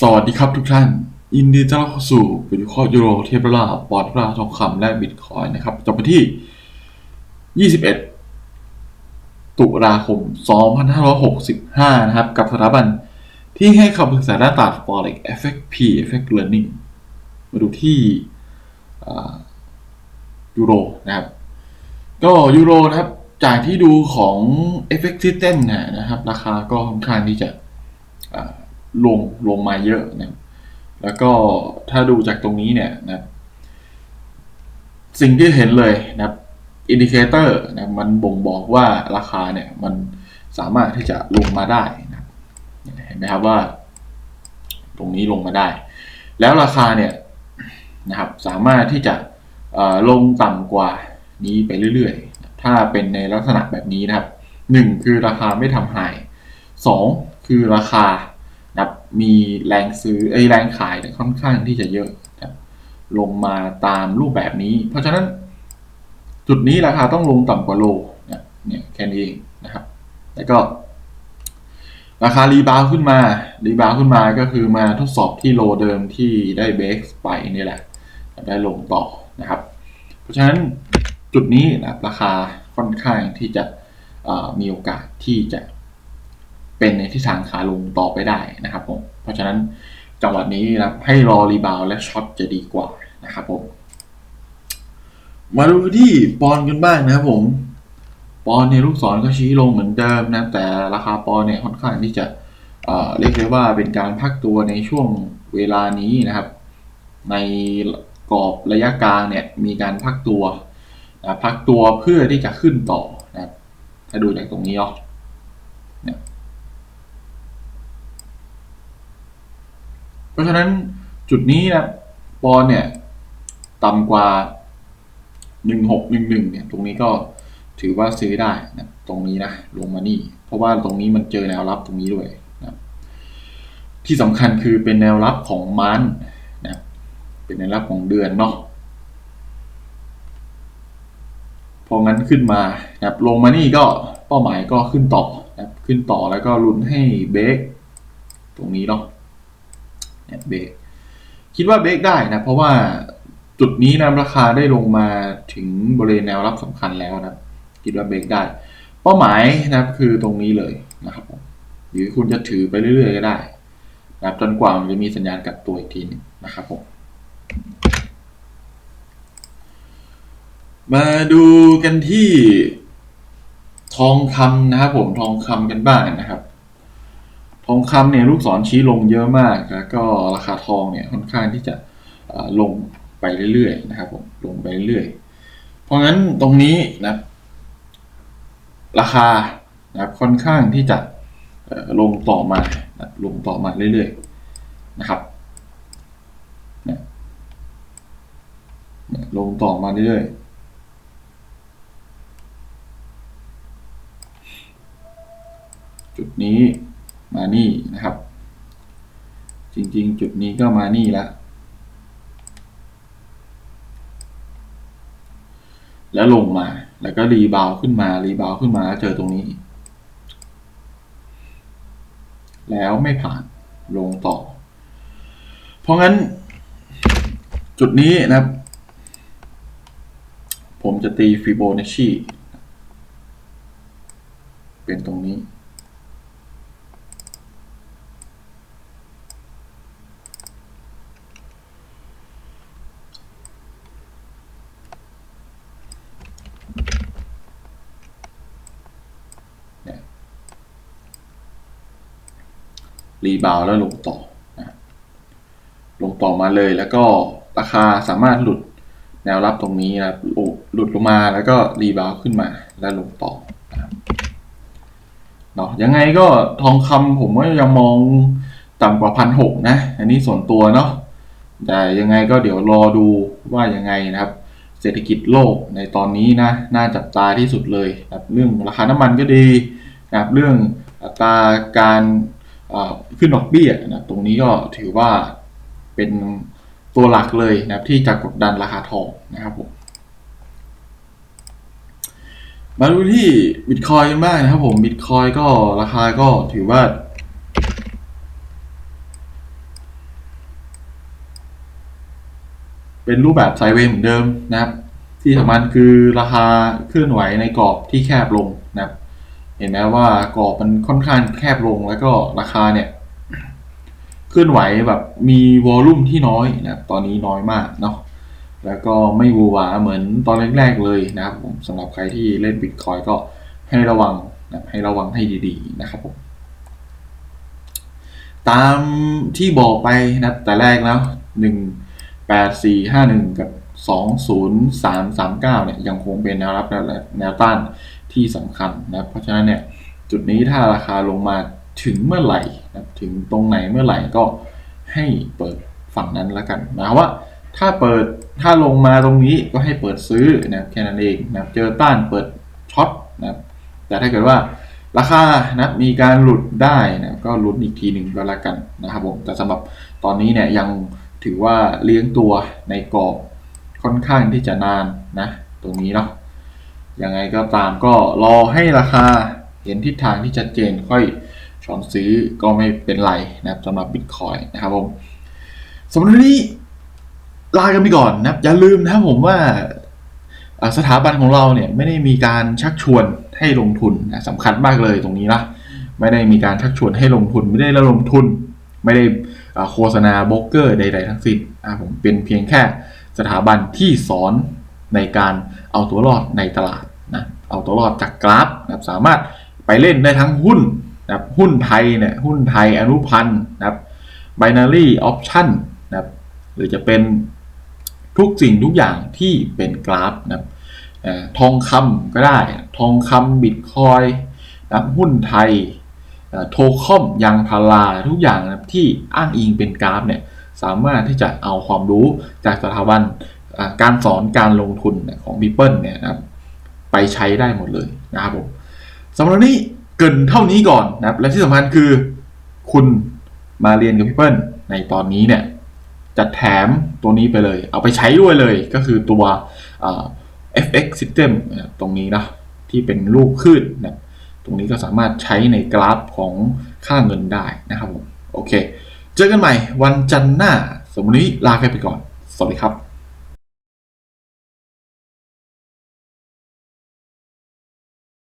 สวัสดีครับทุกท่าน ยินดีต้อนรับเข้าสู่วิดีโอยูโรเทปลาปอด์ราทองคำและบิตคอยน์นะครับจบไปที่ 21 ตุลาคม 2565 นะครับ กับสถาบันที่ให้คำปรึกษาด้านตลาด Forex FXP Effect Learning มาดูที่ยูโรนะครับ ก็ยูโรนะครับ จากที่ดูของ FX System เนี่ยนะครับ ราคาก็ค่อนข้างที่จะ ลงลงมาเยอะนะครับแล้วก็ถ้าดูจากตรงนี้เนี่ยนะครับสิ่งที่เห็นเลยนะครับอินดิเคเตอร์นะมันบ่งบอกว่าราคาเนี่ยมันสามารถที่จะลงมาได้นะครับเห็นไหมครับว่า ตรงนี้ลงมาได้ แล้วราคาเนี่ยนะครับสามารถที่จะลงต่ำกว่านี้ไปเรื่อยๆ ถ้าเป็นในลักษณะแบบนี้นะครับหนึ่งคือราคาไม่ทำหายสองคือราคา นะครับมีแรงซื้อไอแรงขายค่อนข้างที่จะเยอะนะครับลงมาตามรูปแบบนี้ เพราะฉะนั้น จุดนี้ราคาต้องลงต่ำกว่าโลนะเนี่ยแค่นี้เองนะครับ แล้วก็ ราคารีบาวขึ้นมารีบาวขึ้นมาก็คือมาทดสอบที่โลเดิมที่ได้เบรกไปนี่แหละ ได้ลงต่อนะครับ เพราะฉะนั้นจุดนี้นะราคาค่อนข้างที่จะมีโอกาสที่จะ เป็นในทิศทางขาลงต่อไปได้นะครับผม เพราะฉะนั้นจังหวะนี้นะให้รอรีบาวและช็อตจะดีกว่านะครับผม มาดูที่ปอนกันบ้างนะครับผมปอนด์เนี่ยลูกศรก็ชี้ลงเหมือนเดิมนะแต่ราคาปอนเนี่ยค่อนข้างที่จะเอ่อเรียกได้ว่าเป็นการพักตัวในช่วงเวลานี้นะครับ ในกรอบระยะกลางเนี่ยมีการพักตัวนะพักตัวเพื่อที่จะขึ้นต่อนะครับถ้าดูจากตรงนี้เนาะเนี่ย เพราะฉะนั้นจุดนี้นะปอนเนี่ยต่ำกว่าหนึ่งหกหนึ่งหนึ่งเนี่ย ตรงนี้ก็ถือว่าซื้อได้นะตรงนี้นะลงมานี่ เพราะว่าตรงนี้มันเจอแนวรับตรงนี้ด้วยนะที่สำคัญคือเป็นแนวรับของมันนะเป็นแนวรับของเดือนเนาะพองั้นขึ้นมานะลงมานี่ก็เป้าหมายก็ขึ้นต่อนะขึ้นต่อแล้วก็ลุ้นให้เบรกตรงนี้เนาะ เบรกคิดว่าเบรกได้นะ เพราะว่าจุดนี้นะราคาได้ลงมาถึงบริเวณแนวรับสำคัญแล้วนะคิดว่าเบรกได้ เป้าหมายนะครับคือตรงนี้เลยนะครับหรือคุณจะถือไปเรื่อยๆก็ได้นะครับจนกว่ามันจะมีสัญญาณกลับตัวอีกทีหนึงนะครับผมมาดูกันที่ทองคำนะครับผมทองคำกันบ้างนะครับ ทองคำเนี่ยลูกศรชี้ลงเยอะมากแล้วก็ราคาทองเนี่ยค่อนข้างที่จะลงไปเรื่อยๆนะครับผมลงไปเรื่อยๆเพราะงั้นตรงนี้นะราคานะครับค่อนข้างที่จะลงต่อมานะลงต่อมาเรื่อยๆนะครับนี่ยเนี่ยลงต่อมาเรื่อยๆจุดนี้ มานี่นะครับ จริงๆ จุดนี้ก็มานี่แล้วแล้วลงมา แล้วก็รีบาวขึ้นมา รีบาวขึ้นมาแล้วเจอตรงนี้ แล้วไม่ผ่าน ลงต่อ เพราะงั้น จุดนี้นะครับ ผมจะตีฟิโบนัชชีเป็นตรงนี้ รีบาวแล้วลงต่อนะลงต่อมาเลยแล้วก็ราคาสามารถหลุดแนวรับตรงนี้นะหลุดลงมาแล้วก็รีบาวขึ้นมาแล้วลงต่อนะครับเนาะยังไงก็ทองคำผมก็ยังมองต่ำกว่าพันหกนะ อันนี้ส่วนตัวเนาะแต่ยังไงก็เดี๋ยวรอดูว่ายังไงนะครับ เศรษฐกิจโลกในตอนนี้นะ น่าจับตาที่สุดเลยนะเรื่องราคาน้ำมันก็ดีนะเรื่องอัตราการ ขึ้นดอกเบี้ยนะตรงนี้ก็ถือว่าเป็นตัวหลักเลยนะครับที่จะกดดันราคาทองนะครับผมมาดูที่บิตคอยกันบ้างนะครับผมบิตคอยก็ราคาก็ถือว่าเป็นรูปแบบไซเวย์เหมือนเดิมนะครับ ที่สำคัญคือราคาเคลื่อนไหวในกรอบที่แคบลงนะครับ เห็นไหมว่ากรอบมันค่อนข้างแคบลงแล้วก็ราคาเนี่ยเคลื่อนไหวแบบมีวอลลุ่มที่น้อยนะตอนนี้น้อยมากเนาะแล้วก็ไม่วูวาเหมือนตอนแรกๆเลยนะครับผมสำหรับใครที่เล่นบิตคอยก็ให้ระวังนะให้ระวังให้ดีๆนะครับผมตามที่บอกไปนะแต่แรกแล้วหนึ่งแปดสี่ห้าหนึ่งกับสองศูนย์สามสามเก้าเนี่ยยังคงเป็นแนวรับและแนวต้าน ที่สำคัญนะเพราะฉะนั้นเนี่ยจุดนี้ถ้าราคาลงมาถึงเมื่อไหร่นะถึงตรงไหนเมื่อไหร่ก็ให้เปิดฝั่งนั้นแล้วกันหมายความว่า ถ้าเปิดถ้าลงมาตรงนี้ก็ให้เปิดซื้อนะแค่นั้นเองนะเจอต้านเปิดช็อตนะแต่ถ้าเกิดว่าราคานะมีการหลุดได้นะก็หลุดอีกทีหนึ่งก็แล้วกันนะครับผมแต่สำหรับตอนนี้เนี่ยยังถือว่าเลี้ยงตัวในกรอบค่อนข้างที่จะนานนะ ตรงนี้เนาะ ยังไงก็ตามก็รอให้ราคาเห็นทิศทางที่ชัดเจนค่อยช้อนซื้อก็ไม่เป็นไรนะครับสำหรับบิตคอยนะครับผมสำหรับวันนี้ลากันไปก่อนนะครับอย่าลืมนะครับผมว่าสถาบันของเราเนี่ยไม่ได้มีการชักชวนให้ลงทุนนะสำคัญมากเลยตรงนี้นะไม่ได้มีการชักชวนให้ลงทุนไม่ได้ระดมทุน ไม่ได้โฆษณาโบรกเกอร์ใด ๆ ทั้งสิ้นผมเป็นเพียงแค่สถาบันที่สอน ในการเอาตัวรอดในตลาดนะเอาตัวรอดจากกราฟนะครับสามารถไปเล่นได้ทั้งหุ้นนะครับหุ้นไทยเนี่ยหุ้นไทยอนุพันธ์นะครับ binary option นะครับหรือจะเป็นทุกสิ่งทุกอย่างที่เป็นกราฟนะครับทองคำก็ได้ทองคำบิตคอยนะครับหุ้นไทยโทคอมยางพาราทุกอย่างนะที่อ้างอิงเป็นกราฟเนี่ยสามารถที่จะเอาความรู้จากสถาบัน การสอนการลงทุนของ People เนี่ยนะครับไปใช้ได้หมดเลยนะครับผมสำหรับนี้เกินเท่านี้ก่อนนะครับ และที่สำคัญคือคุณมาเรียนกับ People ในตอนนี้เนี่ยจัดแถมตัวนี้ไปเลย เอาไปใช้ด้วยเลยก็คือตัว FX System ตรงนี้นะที่เป็นรูปขึ้นนะตรงนี้ก็สามารถใช้ในกราฟของค่าเงินได้นะครับผมโอเค เจอกันใหม่วันจันทร์หน้าสำหรับนี้ลาไปก่อน สวัสดีครับ